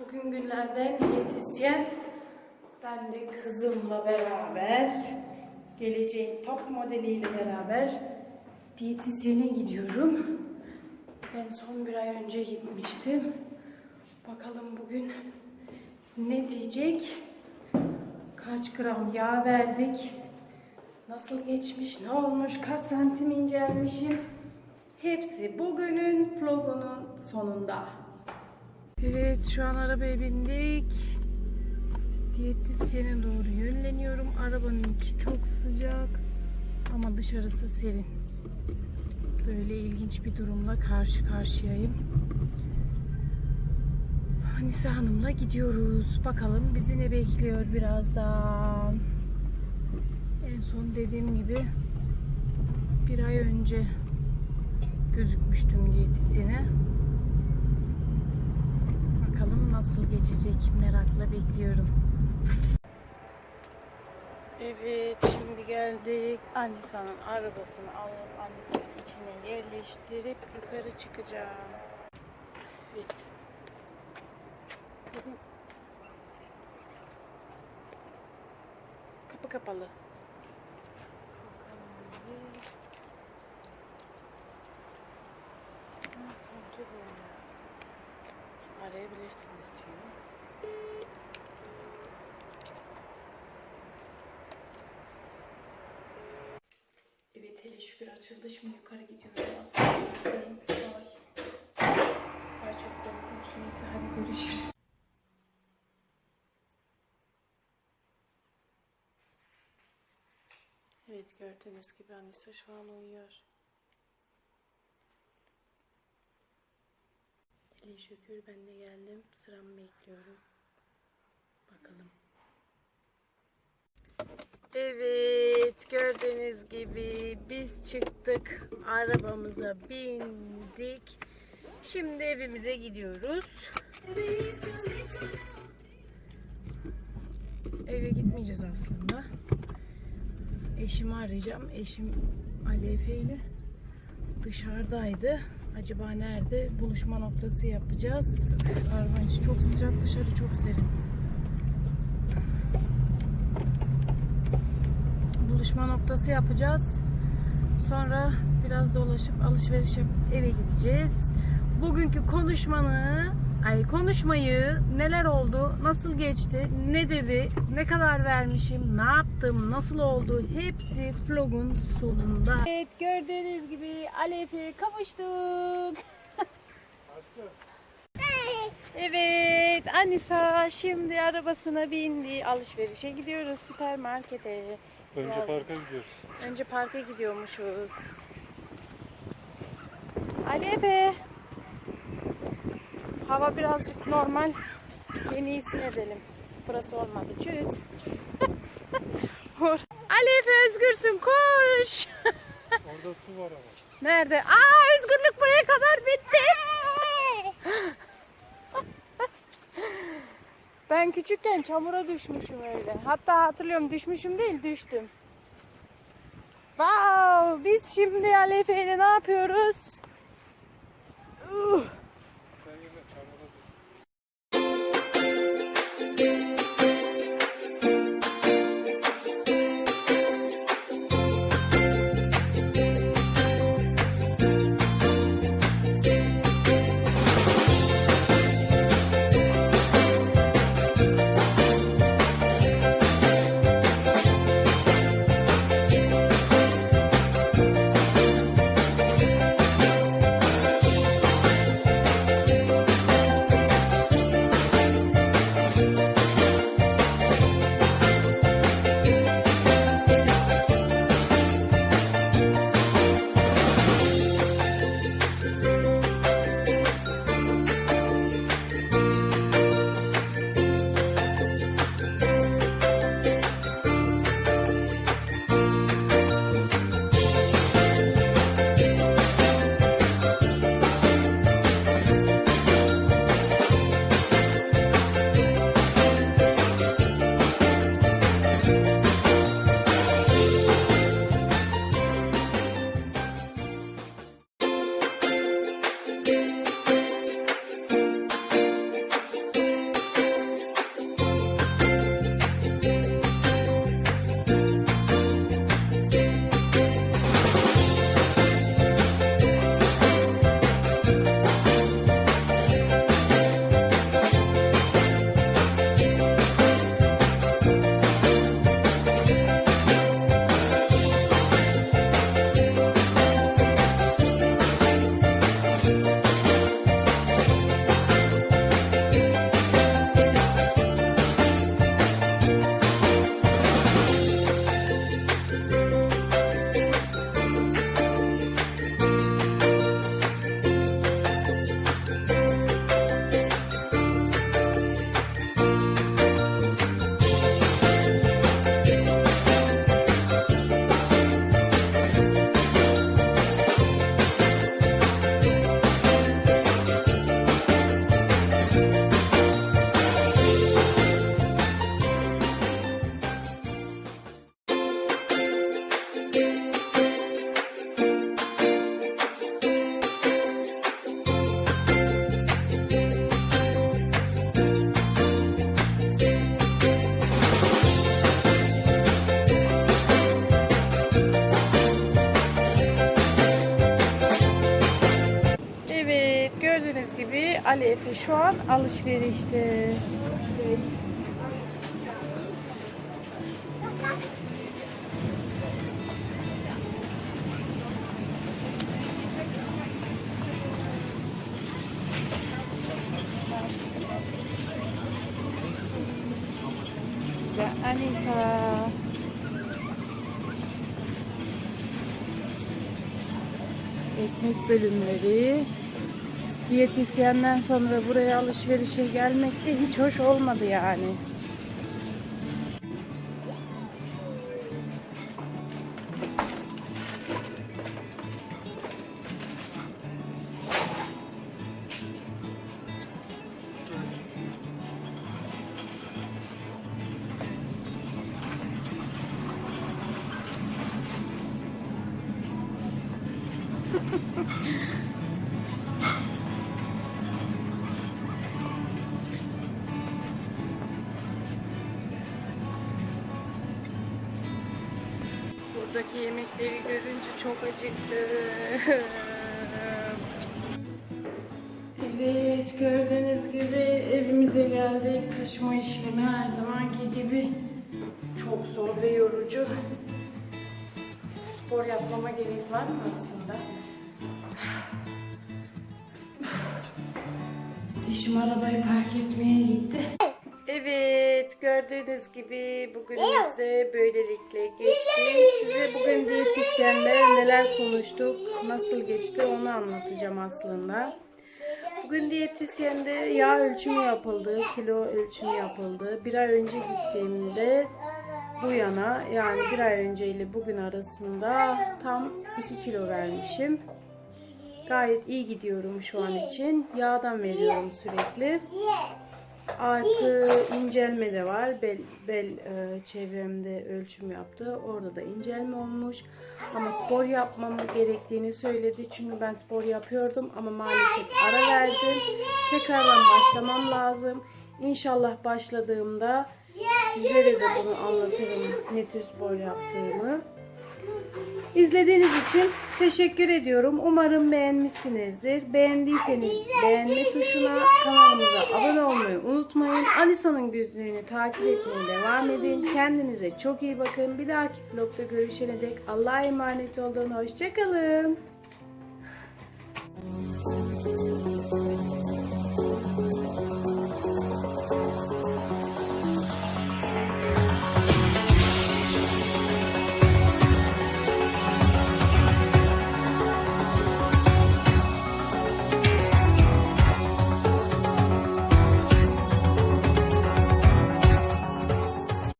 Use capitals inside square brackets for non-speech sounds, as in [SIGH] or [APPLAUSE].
Bugün günlerden diyetisyen. Ben de kızımla beraber, geleceğin top modeliyle beraber diyetisyene gidiyorum. Ben son bir ay önce gitmiştim. Bakalım bugün ne diyecek? Kaç gram yağ verdik? Nasıl geçmiş? Ne olmuş? Kaç santim incelmişim? Hepsi bugünün vlogunun sonunda. Evet şu an arabaya bindik. Diyetisyene doğru yönleniyorum. Arabanın içi çok sıcak ama dışarısı serin. Böyle ilginç bir durumla karşı karşıyayım. Anise Hanım'la gidiyoruz. Bakalım bizi ne bekliyor birazdan. En son dediğim gibi bir ay önce gözükmüştüm diyetisyene. Nasıl geçecek merakla bekliyorum. Evet şimdi geldik. Anisa'nın arabasını alıp Anisa'nın içine yerleştirip yukarı çıkacağım. Evet. Kapı kapalı. Bakalım bir. Ha, kontrol böyle. Arayabilirsiniz diyor. Evet hele şükür açıldı. Şimdi yukarı gidiyorum. Aslında. Ay çok korkunç. Neyse hadi görüşürüz. Evet gördüğünüz gibi annesi şu an uyuyor. Hele şükür ben de geldim. Sıramı bekliyorum. Bakalım. Evet gördüğünüz gibi biz çıktık. Arabamıza bindik. Şimdi evimize gidiyoruz. Eve gitmeyeceğiz aslında. Eşimi arayacağım. Eşim Ali Efe ile dışarıdaydı. Acaba nerede? Buluşma noktası yapacağız. İçi çok sıcak, dışarı çok serin. Buluşma noktası yapacağız. Sonra biraz dolaşıp alışveriş yapıp eve gideceğiz. Bugünkü konuşmanı, ay konuşmayı neler oldu, nasıl geçti, ne dedi, ne kadar vermişim, ne yaptım, nasıl oldu hepsi vlogun sonunda. Evet gördüğünüz gibi Alef'e kavuştuk. Evet Anisa şimdi arabasına bindi. Alışverişe gidiyoruz süpermarkete. Önce Biraz- parka gidiyoruz. Önce parka gidiyormuşuz. Ali Efe. Hava birazcık normal. Yeni iyisin edelim. Burası olmadı. Çüz. [LAUGHS] Efe özgürsün koş. Orada su var ama. Nerede? Aa özgürlük buraya kadar bitti. Ben küçükken çamura düşmüşüm öyle. Hatta hatırlıyorum düşmüşüm değil düştüm. Wow, biz şimdi Ali Efe ile ne yapıyoruz? Uh, şu an alışverişte. Ve Anita. Ekmek bölümleri. Diyetisyenden sonra buraya alışverişe gelmek de hiç hoş olmadı yani. [LAUGHS] Buradaki yemekleri görünce çok acıktım. Evet gördüğünüz gibi evimize geldik. Taşıma işlemi her zamanki gibi çok zor ve yorucu. Spor yapmama gerek var mı aslında? Eşim arabayı park etmeye gitti. Gördüğünüz gibi bugünümüz de böylelikle geçti. Size bugün diyetisyenle neler konuştuk, nasıl geçti onu anlatacağım aslında. Bugün diyetisyende yağ ölçümü yapıldı, kilo ölçümü yapıldı. Bir ay önce gittiğimde bu yana yani bir ay önce ile bugün arasında tam 2 kilo vermişim. Gayet iyi gidiyorum şu an için. Yağdan veriyorum sürekli. Artı incelme de var. Bel, bel e, çevremde ölçüm yaptı. Orada da incelme olmuş. Ama spor yapmam gerektiğini söyledi. Çünkü ben spor yapıyordum ama maalesef ara verdim. Tekrardan başlamam lazım. İnşallah başladığımda sizlere de bunu anlatırım ne tür spor yaptığımı. İzlediğiniz için teşekkür ediyorum. Umarım beğenmişsinizdir. Beğendiyseniz beğenme tuşuna, kanalımıza abone olmayı unutmayın. Anisa'nın gözlüğünü takip etmeye devam edin. Kendinize çok iyi bakın. Bir dahaki vlogda görüşene dek Allah'a emanet olun. Hoşçakalın.